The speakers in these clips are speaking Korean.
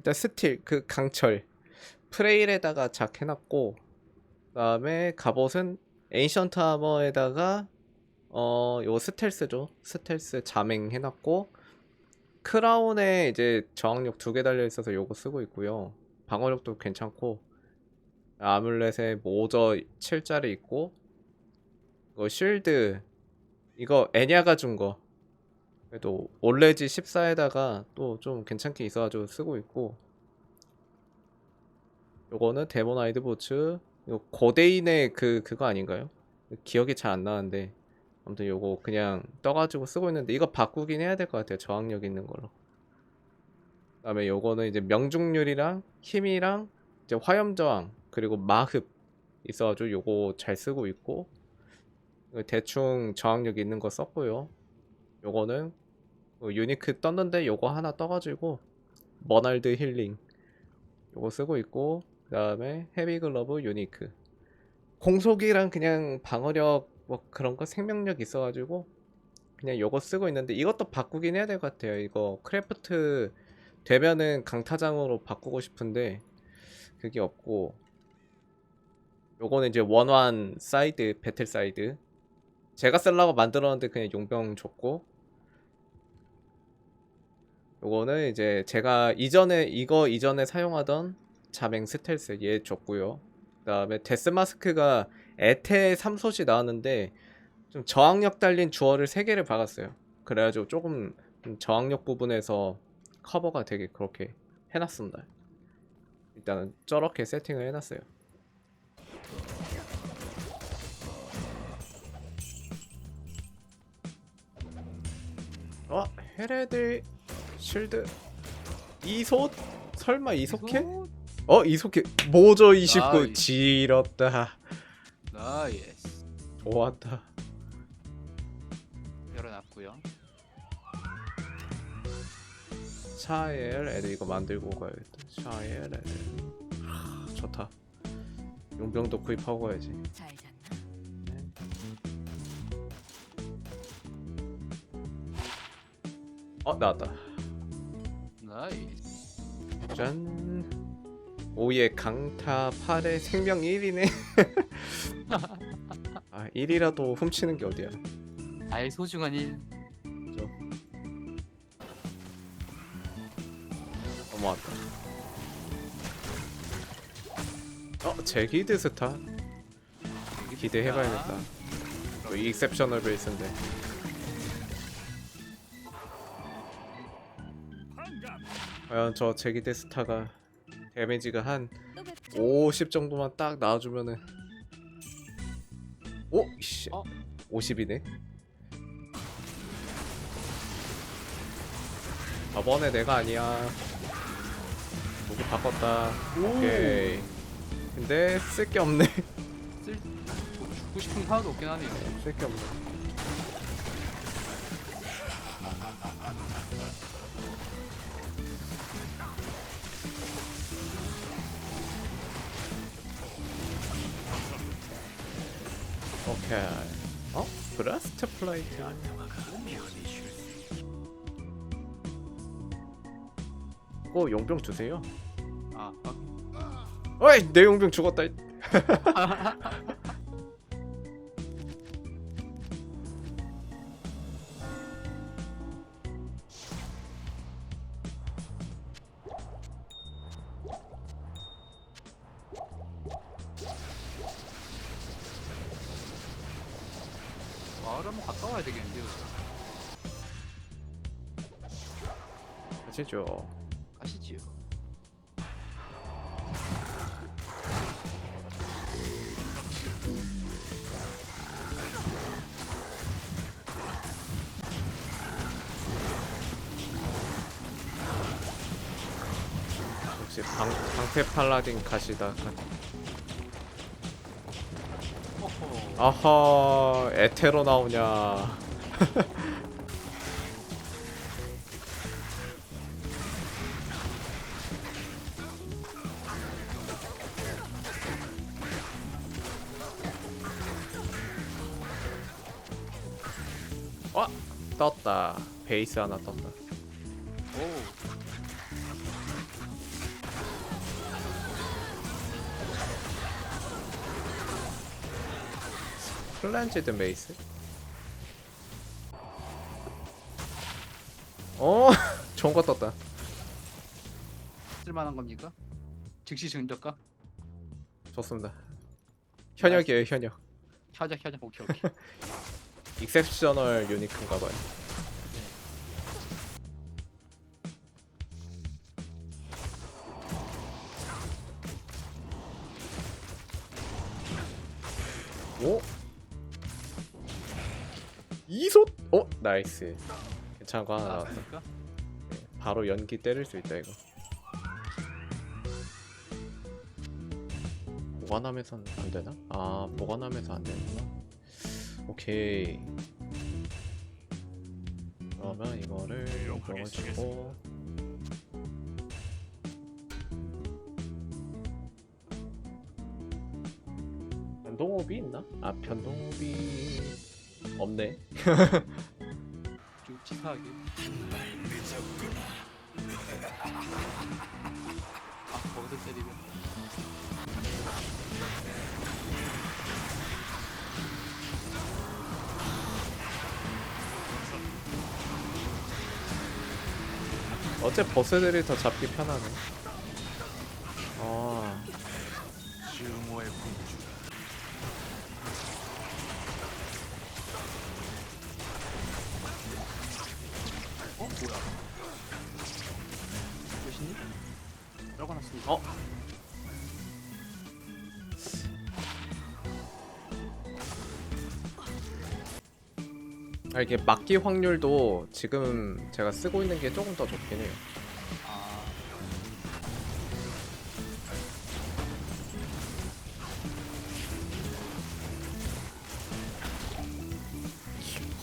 일단 스틸 그 강철. 프레일에다가 작 해놨고 그다음에 갑옷은 에인션트 아머에다가 어 요 스텔스죠. 스텔스 자맹 해놨고 크라운에 이제 저항력 두 개 달려 있어서 요거 쓰고 있고요. 방어력도 괜찮고 아뮬렛에 모저 7짜리 있고 이거 쉴드 이거 애냐가 준 거 그래도 올레지 14에다가 또 좀 괜찮게 있어가지고 쓰고 있고. 요거는 데모나이드 보츠 이거 고데인의 그 그거 아닌가요? 기억이 잘 안 나는데. 아무튼 요거 그냥 떠가지고 쓰고 있는데 이거 바꾸긴 해야 될 것 같아요 저항력 있는 걸로. 그 다음에 요거는 이제 명중률이랑 힘이랑 이제 화염 저항 그리고 마흡 있어가지고 요거 잘 쓰고 있고. 대충 저항력 있는 거 썼고요. 요거는 어, 유니크 떴는데 요거 하나 떠가지고 머날드 힐링 요거 쓰고 있고 그 다음에 헤비글러브 유니크. 공속이랑 그냥 방어력 뭐 그런 거 생명력 있어가지고 그냥 요거 쓰고 있는데 이것도 바꾸긴 해야 될 것 같아요. 이거 크래프트 되면은 강타장으로 바꾸고 싶은데 그게 없고 요거는 이제 원완 사이드 배틀 사이드. 제가 쓰려고 만들었는데 그냥 용병 줬고 요거는 이제 제가 이전에 이거 이전에 사용하던 자맹 스텔스 얘 줬고요. 그다음에 데스 마스크가 에테 3솥이 나왔는데 좀 저항력 달린 주얼을 3개를 박았어요. 그래가지고 조금 좀 저항력 부분에서 커버가 되게 그렇게 해놨습니다. 일단은 저렇게 세팅을 해놨어요. 어? 헤레드 실드. 이솥? 설마 이속해? 어 이속해. 모저 29 나이스. 지렸다. 나이스. 좋았다. 열어놨고요. 샤엘 애들 이거 만들고 가야겠다. 샤엘 애들. 하, 좋다. 용병도 구입하고 가야지. 잘 잤나? 어 나왔다 나이스 짠 오예 강타 8의 생명 1이네 아 1이라도 훔치는 게 어디야 나의 소중한 일 그죠? 넘어왔다. 어, 제기드 스타 기대해봐야겠다. 뭐 익셉셔널 베이스인데. 과연 저 제기드 스타가 데미지가 한또 뵙죠. 50 정도만 딱 나와주면은 오, 씨, 어? 50이네. 저번에 내가 아니야. 누구 바꿨다. 오케이. 근데 쓸 게 없네. 쓸 뭐, 죽고 싶은 게 하나도 없긴 하네요 쓸 게 없네. 오케이. 어? 브라스트 플라이트. 어, 용병 주세요. 아, 아 어이, 내 용병 죽었다. 가시죠. 가시지요 역시 방, 방패 팔라딘 가시다. 아하, 에테로 나오냐. 떴다. 베이스 하나 떴다. 오. 플란지드 메이스? 어, 좋은 거 떴다. 쓸만한 겁니까? 즉시 증적가? 좋습니다. 현역이에요, 현역. 켜자 켜자 오케이 오케이. 익셉셔널 유니크인가봐요 오? 이솥? 어? 나이스 괜찮은 거 하나 나왔다 바로 연기 때릴 수 있다 이거 보관함에선 안 되나? 아 보관함에서 안 되는구나 오케이. 그러면 이거를 이걸 주고. 변동호비 있나? 아 변동호비 없네. 좀 치사하게. 아 거기서 때리면 어째 버스들이 더 잡기 편하네 아, 이게 막기 확률도 지금 제가 쓰고 있는 게 조금 더 좋긴 해요. 아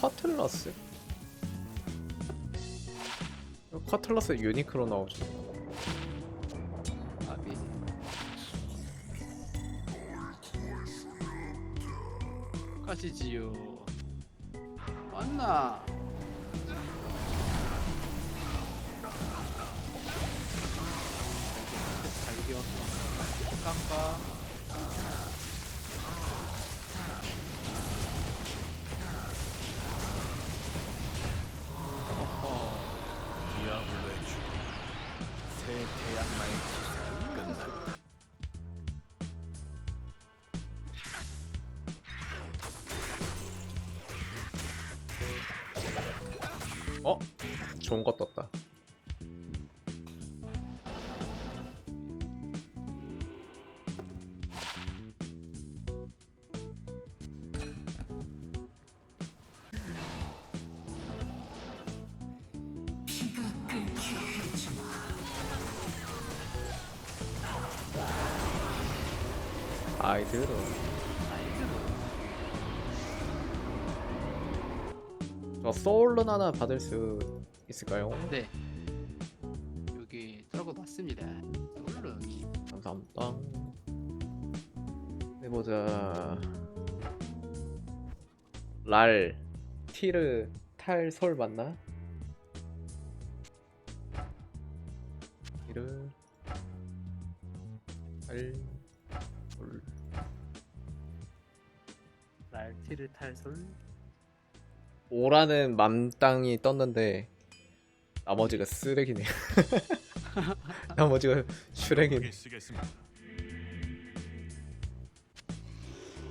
커틀러스? 커틀러스 유니크로 나오죠. 맞나? 갈겨. 깜빡. 어허. 어? 좋은 거 떴다. 소울룬 하나 받을 수 있을까요? 네. 여기 떨고 놨습니다. 얼른. 감사합니다. 해보자. 랄 티르 탈솔 맞나? 티르 탈 솔. 날티를 탈솔. 오라는 맘땅이 떴는데 나머지가 쓰레기네. 나머지가 슈렉이네.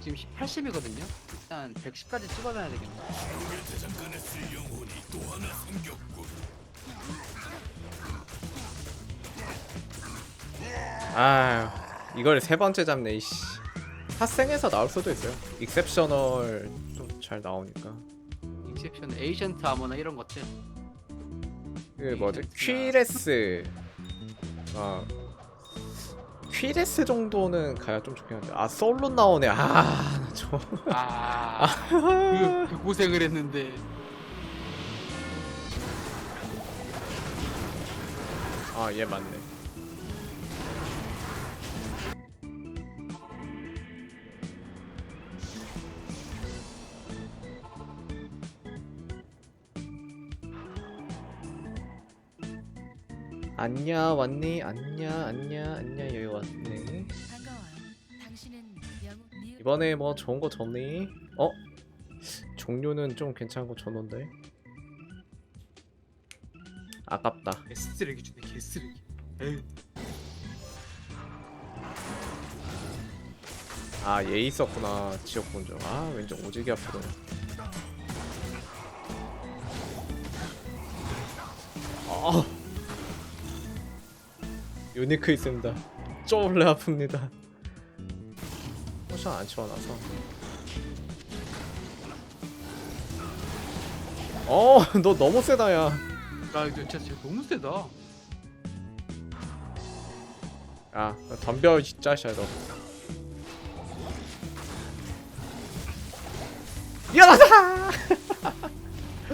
지금 80이거든요. 일단 110까지 찍어놔야 되겠네. 아 이걸 세 번째 잡네 이씨 핫생에서 나올 수도 있어요 익셉셔널 좀 잘 나오니까 익셉션, 에이전트 아머나 이런 것들. 그 뭐지. 퀴레스 아 퀴레스 정도는 가야 좀 좋긴 한데 아 솔로 나오네 아저 아, 그, 그 고생을 했는데. 아 얘 맞네 안냐 왔니? 안냐 안냐 안냐 여기 왔네. 니 이번에 뭐 좋은 거 줬니? 어? 종료는 좀 괜찮은 거 줬는데? 아깝다. 개쓰레기 주네 개쓰레기. 에이. 아얘 있었구나 지역 본적 아 왠지 오지게 아프더라 아 유니크 있습니다 쫄래 아픕니다 포션 안 치워놔서 어너 너무 세다 야야 이거 진짜 진짜 너무 세다. 야, 덤벼 이 짜샤 너. 미안하다.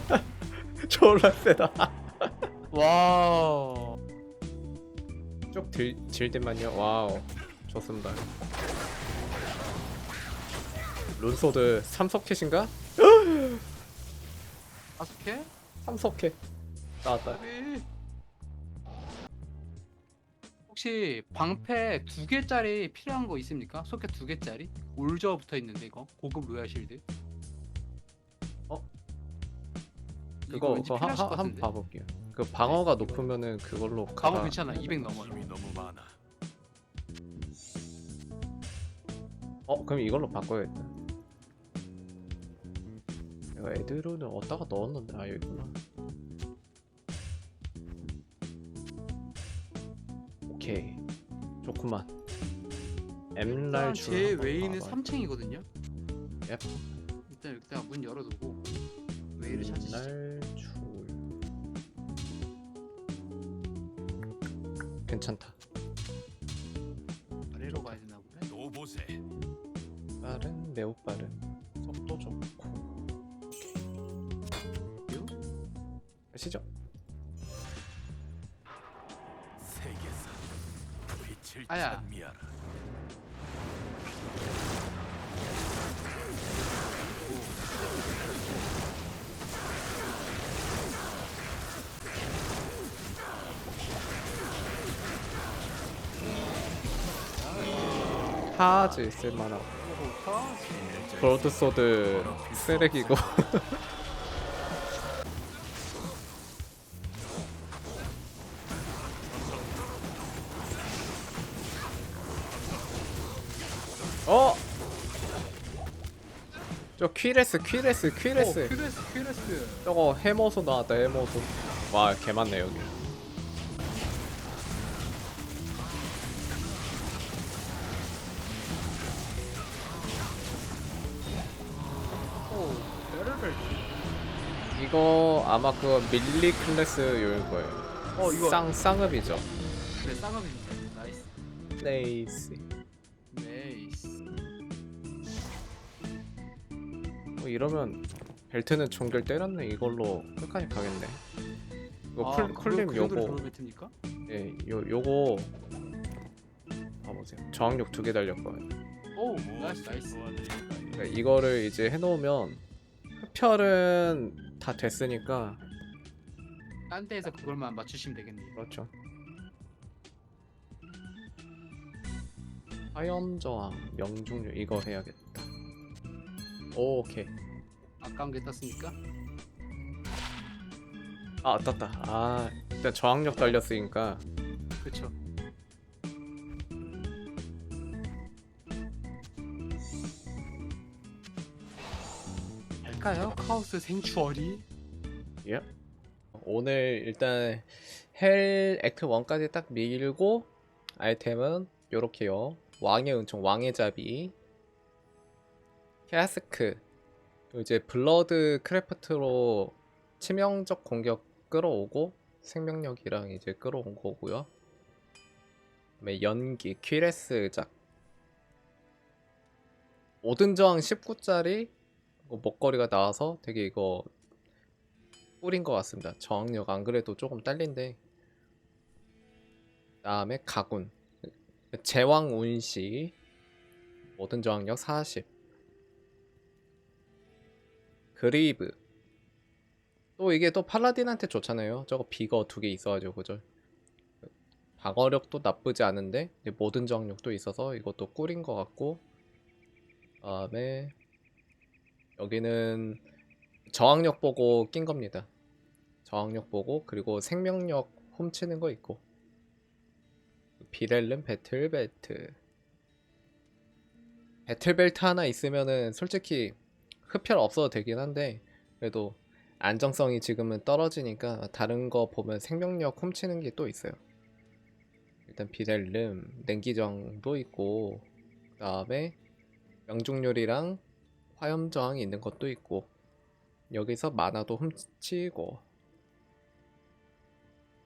졸라 세다. 와. 쭉 질들만요. 와우, 좋습니다. 룬소드 삼석캣인가? 다섯 개? 삼석캣 나왔다. 혹시 방패 두 개짜리 필요한 거 있습니까? 소켓 두 개짜리? 올저 붙어 있는데 이거 고급 로얄 실드. 어? 이거 그거 왠지 그거 한, 필요하실 한, 것한 같은데. 봐볼게요. 그 방어가 높으면은 그걸로 가보 가다- 괜찮아 200 넘어. 힘이 너무 많아. 어 그럼 이걸로 바꿔야겠다. 내가 애드로는 어디다가 넣었는데 아 여기구나. 오케이 좋구만. 엠랄 줄 제 한번 웨이는 봐봐. 3층이거든요. 옙. 일단 여기다가 문 열어두고 웨이를 찾으시죠. 엠 아시죠? 세계사 빛을 아야. 찬미하라. 하즈. 좋다. 브로드소드 쓰레기고 저 퀴레스 퀴레스 오, 퀴레스 큐레스 큐레스. 저거 해머소 나왔다 해머소 와 개많네 여기 오, 베르벨. 이거 아마 그거 밀리 클래스 요일 거예요 어 이거 쌍, 쌍읍이죠 그래 쌍업입니다. 나이스. 네이스. 뭐 이러면 벨트는 종결 때렸네. 이걸로 끝까지 가겠네. 이거 아, 쿨, 그거 쿨림 그 요거? 예, 요, 요거 봐보세요. 저항력 두 개 달렸거든요. 오, 나이스 나이스. 그러니까 이거를 이제 해놓으면 흡혈은 다 됐으니까 딴 데에서 그걸만 맞추시면 되겠네요. 그렇죠. 화염 저항 명중률 이거 해야겠다 오케이 아까운 게 떴으니까. 아 떴다 아 일단 저항력 달렸으니까 그렇죠. 할까요? 카오스 생추어리? 예. 오늘 일단 헬 액트 1까지 딱 밀고 아이템은 요렇게요. 왕의 은총, 왕의 자비, 캐스크, 이제 블러드 크래프트로 치명적 공격 끌어오고 생명력이랑 이제 끌어온 거고요. 그다음에 연기, 퀴레스 작. 모든 저항 19짜리 먹거리가 나와서 되게 이거 꿀인 것 같습니다. 저항력 안 그래도 조금 딸린데 다음에 가군 제왕 운시 모든 저항력 40 그리브 또 이게 또 팔라딘한테 좋잖아요. 저거 비거 두 개 있어가지고 그죠? 방어력도 나쁘지 않은데 모든 저항력도 있어서 이것도 꿀인 것 같고 다음에 여기는 저항력 보고 낀 겁니다. 저항력 보고 그리고 생명력 훔치는 거 있고 비렐름 배틀벨트 배틀벨트 하나 있으면은 솔직히 흡혈 없어도 되긴 한데 그래도 안정성이 지금은 떨어지니까 다른 거 보면 생명력 훔치는 게 또 있어요. 일단 비렐름 냉기정도 있고 그 다음에 명중률이랑 화염저항이 있는 것도 있고 여기서 만화도 훔치고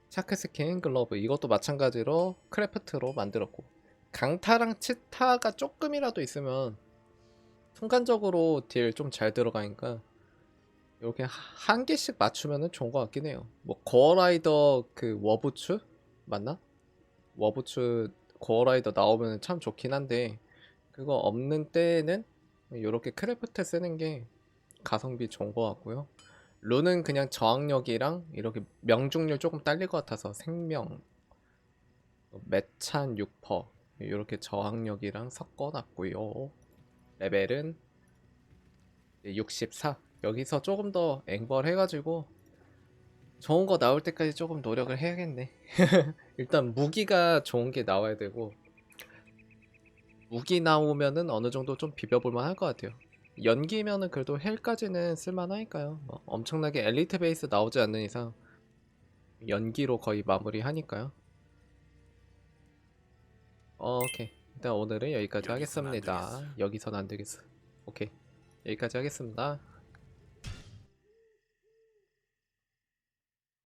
샤크스킨 글러브 이것도 마찬가지로 크래프트로 만들었고 강타랑 치타가 조금이라도 있으면 순간적으로 딜 좀 잘 들어가니까 이렇게 하- 한 개씩 맞추면은 좋은 것 같긴 해요. 뭐 거어라이더 그 워부츠 맞나? 워부츠 거어라이더 나오면 참 좋긴 한데 그거 없는 때는 이렇게 크래프트 쓰는 게 가성비 좋은 것 같고요. 룬은 그냥 저항력이랑 이렇게 명중률 조금 딸릴 것 같아서 생명, 매찬 6퍼 이렇게 저항력이랑 섞어놨고요. 레벨은 64. 여기서 조금 더 앵벌 해가지고 좋은 거 나올 때까지 조금 노력을 해야겠네. 일단 무기가 좋은 게 나와야 되고 무기 나오면은 어느 정도 좀 비벼볼만 할 것 같아요. 연기면은 그래도 헬까지는 쓸만하니까요. 뭐 엄청나게 엘리트 베이스 나오지 않는 이상 연기로 거의 마무리 하니까요. 오케이. 일단 오늘은 여기까지 하겠습니다. 여기선 안 되겠어. 오케이. 여기까지 하겠습니다.